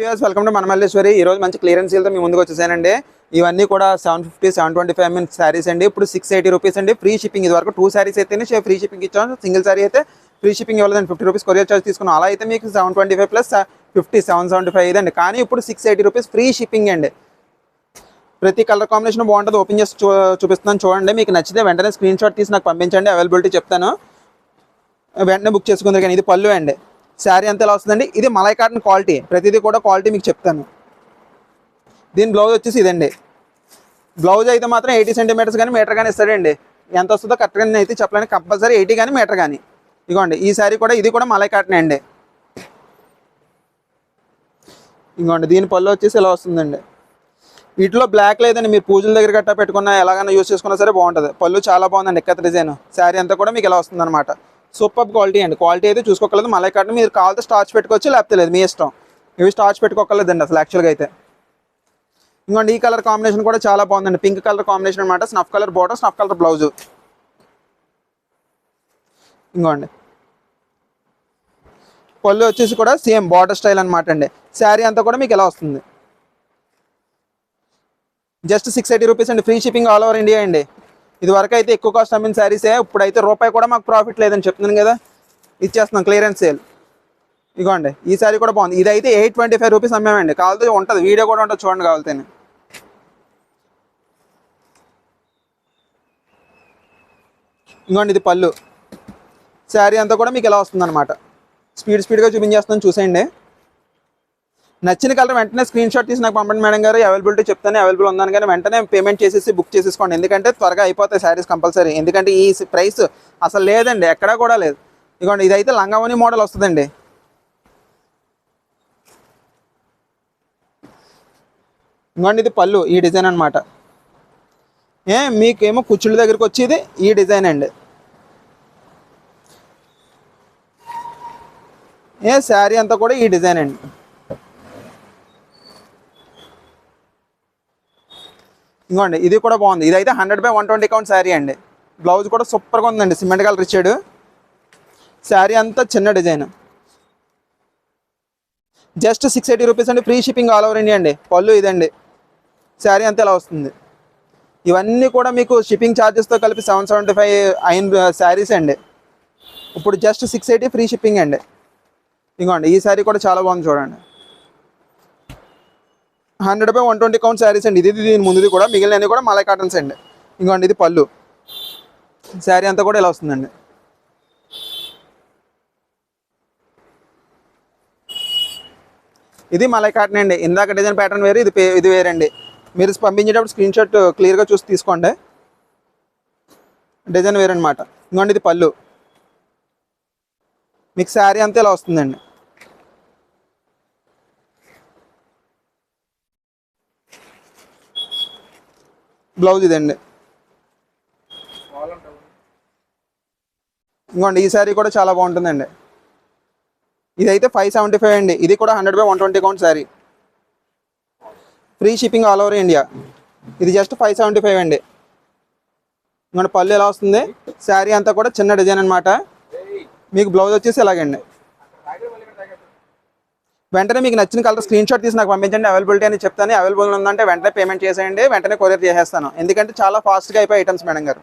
Viewers welcome to మనమల్లేశ్వరి ఈ రోజు మంచి క్లియరెన్స్ సేల్తో మీ ముందుకు వచ్చేసానండి. ఇవన్నీ కూడా seven fifty seven twenty five MN saris అండి. ఇప్పుడు సిక్స్ ఎయిటీ రూపీస్ అండి. ఫ్రీ షిప్పింగ్ ఇది వరకు టూ శారీస్ అయితే ఫ్రీ షిప్పింగ్ ఇచ్చాం. సింగిల్ శారీ అయితే ఫ్రీ షిప్పింగ్ ఇవ్వలేదండి ఫిఫ్టీ రూపీస్ కొరియర్ ఛార్జ్ తీసుకున్నాం. అలా అయితే మీకు seven twenty five plus fifty seven seventy five ఇదండి. కానీ ఇప్పుడు six eighty rupees free shipping అండి. ప్రతి కలర్ కాంబినేషన్ బాగుంటుంది. ఓపెన్ చేసి చూ చూపిస్తున్నాను చూడండి. మీకు నచ్చితే వెంటనే స్క్రీన్ షాట్ తీసి నాకు పంపించండి. అవైలబిలిటీ చెప్తాను. వెంటనే బుక్ చేసుకుందరు కానీ ఇది పళ్ళు అండి. శారీ అంత ఎలా వస్తుందండి? ఇది మలై కాటన్ క్వాలిటీ. ప్రతిదీ కూడా క్వాలిటీ మీకు చెప్తాను. దీని బ్లౌజ్ వచ్చేసి ఇదండి. బ్లౌజ్ అయితే మాత్రం ఎయిటీ సెంటీమీటర్స్ కానీ మీటర్ కానీ ఇస్తాడండి. ఎంత వస్తుందో కరెక్ట్గా నేను అయితే చెప్పలేను. కంపల్సరీ ఎయిటీ కానీ మీటర్ కానీ ఇదిగోండి ఈ శారీ కూడా ఇది కూడా మలై కాటన్ అండి. ఇంకోండి దీని పళ్ళు వచ్చేసి ఇలా వస్తుందండి? వీటిలో బ్లాక్ లేదండి మీరు పూజల దగ్గర గట్టా పెట్టుకున్నా ఎలాగైనా యూస్ చేసుకున్నా సరే బాగుంటుంది. పళ్ళు చాలా బాగుందండి ఎక్కత డిజైన్. శారీ అంతా కూడా మీకు ఇలా వస్తుందన్నమాట. సూపర్ క్వాలిటీ అండి. క్వాలిటీ అయితే చూసుకోకలేదు. మలై కాటన్ మీరు కావాలంటే స్టార్చ్ పెట్టుకోవచ్చు లేకపోతే లేదు. మీ ఇష్టం. ఇవి స్టార్చ్ పెట్టుకోకలేదండి అసలు యాక్చువల్గా అయితే. ఇంకోండి ఈ కలర్ కాంబినేషన్ కూడా చాలా బాగుందండి. పింక్ కలర్ కాంబినేషన్ అనమాట snuff colour border snuff colour blouse. ఇంకోండి. పళ్ళు వచ్చేసి కూడా సేమ్ బార్డర్ స్టైల్ అనమాట అండి. శారీ అంతా కూడా మీకు ఎలా వస్తుంది? జస్ట్ సిక్స్ ఎయిటీ రూపీస్ అండి. Free shipping all over India అండి. ఇది వరకు అయితే ఎక్కువ కాస్ట్ అమ్మిన శారీసే ఇప్పుడైతే రూపాయి కూడా మాకు ప్రాఫిట్ లేదని చెప్తున్నాను కదా. ఇచ్చేస్తున్నాం క్లియరెన్స్ సేల్ ఇగోండి ఈ శారీ కూడా బాగుంది. ఇది అయితే ఎయిట్ ట్వంటీ ఫైవ్ రూపీస్ అమ్మామండి. కావాలతో ఉంటుంది వీడియో కూడా ఉంటుంది చూడండి కావాలితే ఇంకోండి ఇది పళ్ళు. శారీ అంతా కూడా మీకు ఎలా వస్తుంది అనమాట స్పీడ్ స్పీడ్గా చూపించేస్తాను చూసేయండి. నచ్చిన కలర్ వెంటనే స్క్రీన్ షాట్ తీసి నాకు పంపండి మేడం గారు. అవైలబిలిటీ చెప్తానే అవైలబుల్ ఉందని కానీ వెంటనే పేమెంట్ చేసేసి బుక్ చేసేసుకోండి. ఎందుకంటే త్వరగా అయిపోతాయి శారీస్ కంపల్సరీ ఎందుకంటే ఈ ప్రైస్ అసలు లేదండి ఎక్కడా కూడా లేదు. ఇదిగోండి ఇదైతే లంగావని మోడల్ వస్తుందండి. ఇంకోండి ఇది పళ్ళు ఈ డిజైన్ అనమాట ఏ మీకేమో కుచ్చుళ్ళ దగ్గరికి వచ్చేది ఈ డిజైన్ అండి. ఏ శారీ అంతా కూడా ఈ డిజైన్ అండి. ఇంకోండి ఇది కూడా బాగుంది. ఇది అయితే hundred by one twenty count sari అండి. బ్లౌజ్ కూడా సూపర్గా ఉందండి. సిమెంట్ కలర్ ఇచ్చాడు. శారీ అంతా చిన్న design. Just six eighty rupees అండి. Free shipping all over India అండి. పళ్ళు ఇదండి. శారీ అంతా ఇలా వస్తుంది? ఇవన్నీ కూడా మీకు షిప్పింగ్ ఛార్జెస్తో కలిపి సెవెన్ సెవెంటీ ఫైవ్ అయిన శారీస్ అండి. ఇప్పుడు just six eighty free shipping అండి. ఇంకోండి ఈ శారీ కూడా చాలా బాగుంది చూడండి. Hundred by one twenty count saris అండి. ఇది దీని ముందుది కూడా మిగిలినవి కూడా మలై కాటన్స్ అండి. ఇంకోండి ఇది పళ్ళు. శారీ అంతా కూడా ఇలా వస్తుందండి. ఇది మలై కాటన్ అండి. ఇందాక డిజైన్ ప్యాటర్న్ వేరు ఇది ఇది వేరండి. మీరు పంపించేటప్పుడు స్క్రీన్ షాట్ క్లియర్గా చూసి తీసుకోండి. డిజైన్ వేరనమాట ఇంకోండి ఇది పళ్ళు. మీకు శారీ అంతా ఇలా వస్తుందండి. బ్లౌజ్ ఇదండి. ఇంకోండి ఈ శారీ కూడా చాలా బాగుంటుందండి. ఇదైతే ఫైవ్ సెవెంటీ ఫైవ్ అండి. ఇది కూడా hundred by one twenty count sari free shipping all over India ఇది జస్ట్ ఫైవ్ సెవెంటీ ఫైవ్ అండి. ఇంకోండి పళ్ళు ఎలా వస్తుంది? శారీ అంతా కూడా చిన్న డిజైన్ అనమాట మీకు బ్లౌజ్ వచ్చేసి ఇలాగండి. వెంటనే మీకు నచ్చిన కలర్ స్క్రీన్ షాట్ తీసి నాకు పంపించండి అవైలబిలిటీ అని చెప్తాను. అవైలబుల్ ఉందంటే వెంటనే పేమెంట్ చేసేయండి వెంటనే కొరియర్ చేసేస్తాను ఎందుకంటే చాలా ఫాస్ట్గా అయిపోయి ఐటమ్స్ మేడం గారు.